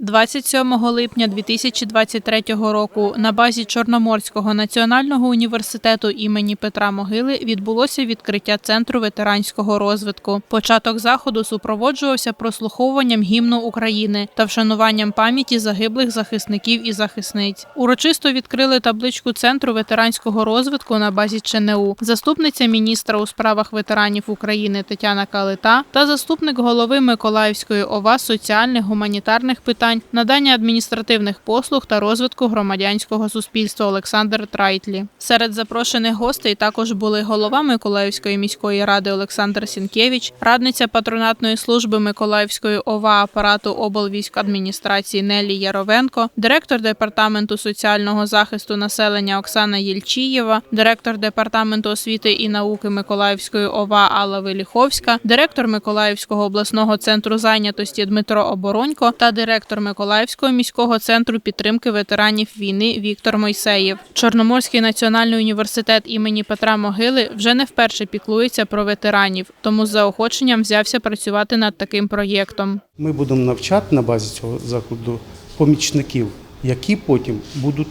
27 липня 2023 року на базі Чорноморського національного університету імені Петра Могили відбулося відкриття центру ветеранського розвитку. Початок заходу супроводжувався прослуховуванням гімну України та вшануванням пам'яті загиблих захисників і захисниць. Урочисто відкрили табличку центру ветеранського розвитку на базі ЧНУ. Заступниця міністра у справах ветеранів України Тетяна Калита та заступник голови Миколаївської ОВА соціальних гуманітарних питань, надання адміністративних послуг та розвитку громадянського суспільства Олександр Трайтлі. Серед запрошених гостей також були голова Миколаївської міської ради Олександр Сінкевич, радниця патронатної служби Миколаївської ОВА апарату облвійськадміністрації Нелі Яровенко, директор департаменту соціального захисту населення Оксана Єльчієва, директор департаменту освіти і науки Миколаївської ОВА Алла Веліховська, директор Миколаївського обласного центру зайнятості Дмитро Оборонько та директор Миколаївського міського центру підтримки ветеранів війни Віктор Мойсеєв. Чорноморський національний університет імені Петра Могили вже не вперше піклується про ветеранів, тому з заохоченням взявся працювати над таким проєктом. Ми будемо навчати на базі цього закладу помічників, які потім будуть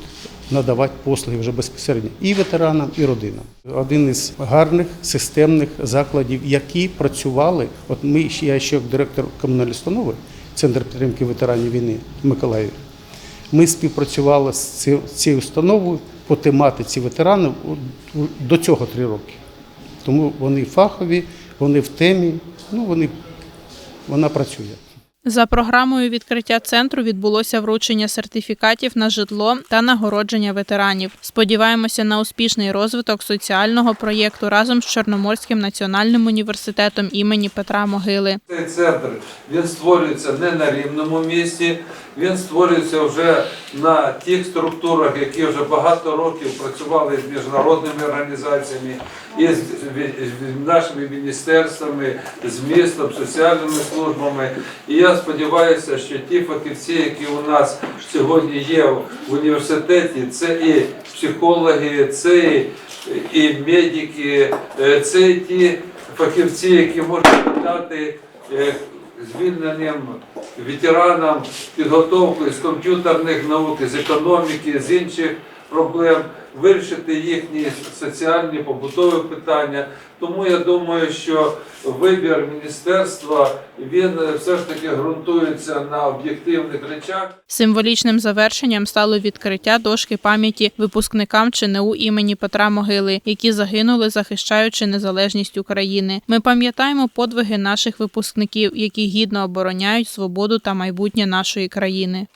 надавати послуги вже безпосередньо і ветеранам, і родинам. Один із гарних системних закладів, які працювали. От ми я ще як директор комунальної установи, центр підтримки ветеранів війни в Миколаєві. Ми співпрацювали з цією установою по тематиці ветеранів до цього три роки. Тому вони фахові, вони в темі, ну вони вона працює. За програмою відкриття центру відбулося вручення сертифікатів на житло та нагородження ветеранів. Сподіваємося на успішний розвиток соціального проєкту разом з Чорноморським національним університетом імені Петра Могили. Цей центр він створюється не на рівному місці, він створюється вже на тих структурах, які вже багато років працювали з міжнародними організаціями і з нашими міністерствами, з містом, соціальними службами. І я сподіваюся, що ті фахівці, які у нас сьогодні є в університеті, це і психологи, це і, медики, е, це і ті фахівці, які можуть дати е, звільненим ветеранам підготовку з комп'ютерних наук, з економіки, з інших проблем, вирішити їхні соціальні побутові питання. Тому я думаю, що вибір міністерства він е, все ж таки ґрунтується на об'єктивних речах. Символічним завершенням стало відкриття дошки пам'яті випускникам ЧНУ імені Петра Могили, які загинули, захищаючи незалежність України. Ми пам'ятаємо подвиги наших випускників, які гідно обороняють свободу та майбутнє нашої країни.